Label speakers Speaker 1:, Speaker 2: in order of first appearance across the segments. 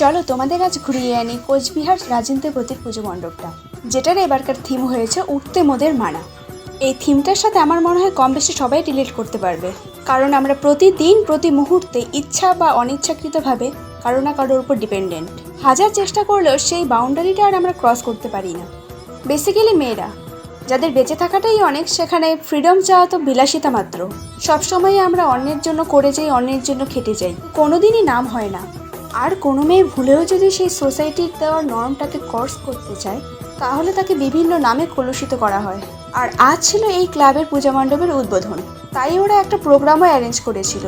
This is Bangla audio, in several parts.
Speaker 1: চলো তোমাদের আজ ঘুরিয়ে আনি কোচবিহার রাজেন্দ্র প্রতীক পুজো মণ্ডপটা, যেটার এবারকার থিম হয়েছে উঠতে মোদের মানা। এই থিমটার সাথে আমার মনে হয় কম বেশি সবাই রিলেট করতে পারবে, কারণ আমরা প্রতিদিন, প্রতি মুহূর্তে ইচ্ছা বা অনিচ্ছাকৃতভাবে কারও না কারোর উপর ডিপেন্ডেন্ট হাজার চেষ্টা করলেও সেই বাউন্ডারিটা আর আমরা ক্রস করতে পারি না। বেসিক্যালি মেয়েরা, যাদের বেঁচে থাকাটাই অনেক, সেখানে ফ্রিডম চাওয়া তো বিলাসিতা মাত্র। সবসময় আমরা অন্যের জন্য করে যাই, অন্যের জন্য খেটে যাই। কোনোদিনই নাম হয় না। আর কোনো মেয়ে ভুলেও যদি সেই সোসাইটির দেওয়ার নর্মটাকে কর্স করতে চায়, তাহলে তাকে বিভিন্ন নামে কলুষিত করা হয়। আর আজ ছিল এই ক্লাবের পূজা মণ্ডপের উদ্বোধন। তাই ওরা একটা প্রোগ্রামও অ্যারেঞ্জ করেছিল,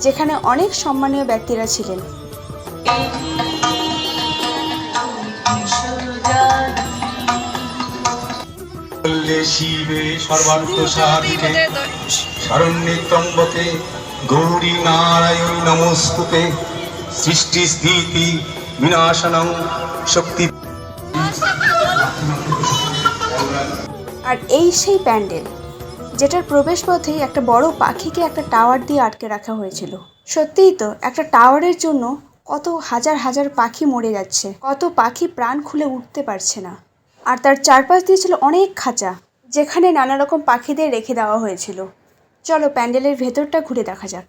Speaker 1: যেখানে অনেক সম্মানীয় ব্যক্তিরা ছিলেন।
Speaker 2: গৌরী নারায়ণী নমস্তুতে সৃষ্টি স্থিতি বিনাশনং শক্তি।
Speaker 1: আর এই সেই প্যান্ডেল, যেটার প্রবেশপথেই একটা বড় পাখিকে একটা টাওয়ার দিয়ে আটকে রাখা হয়েছিল। সত্যিই তো, একটা টাওয়ারের জন্য কত হাজার হাজার পাখি মরে যাচ্ছে, কত পাখি প্রাণ খুলে উঠতে পারছে না। আর তার চারপাশ দিয়ে ছিল অনেক খাঁচা, যেখানে নানা রকম পাখিদের রেখে দেওয়া হয়েছিল। চলো প্যান্ডেলের ভেতরটা ঘুরে দেখা যাক।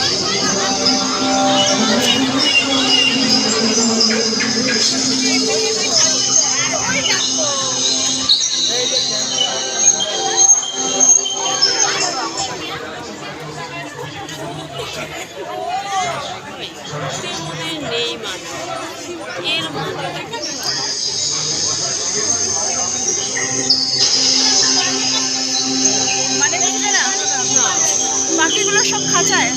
Speaker 3: নেই মানে এর
Speaker 1: না পাখিগুলো সব খাঁচায়।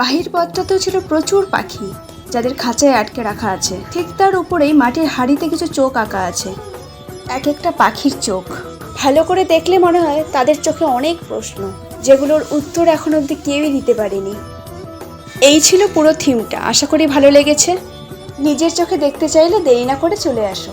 Speaker 1: বাহির পথটাতেও ছিল প্রচুর পাখি, যাদের খাঁচায় আটকে রাখা আছে। ঠিক তার উপরেই মাটির হাড়িতে কিছু চোখ আঁকা আছে। এক একটা পাখির চোখ। ভালো করে দেখলে মনে হয় তাদের চোখে অনেক প্রশ্ন, যেগুলোর উত্তর এখন অবধি কেউই দিতে পারেনি। এই ছিল পুরো থিমটা। আশা করি ভালো লেগেছে। নিজের চোখে দেখতে চাইলে দেরি না করে চলে আসো।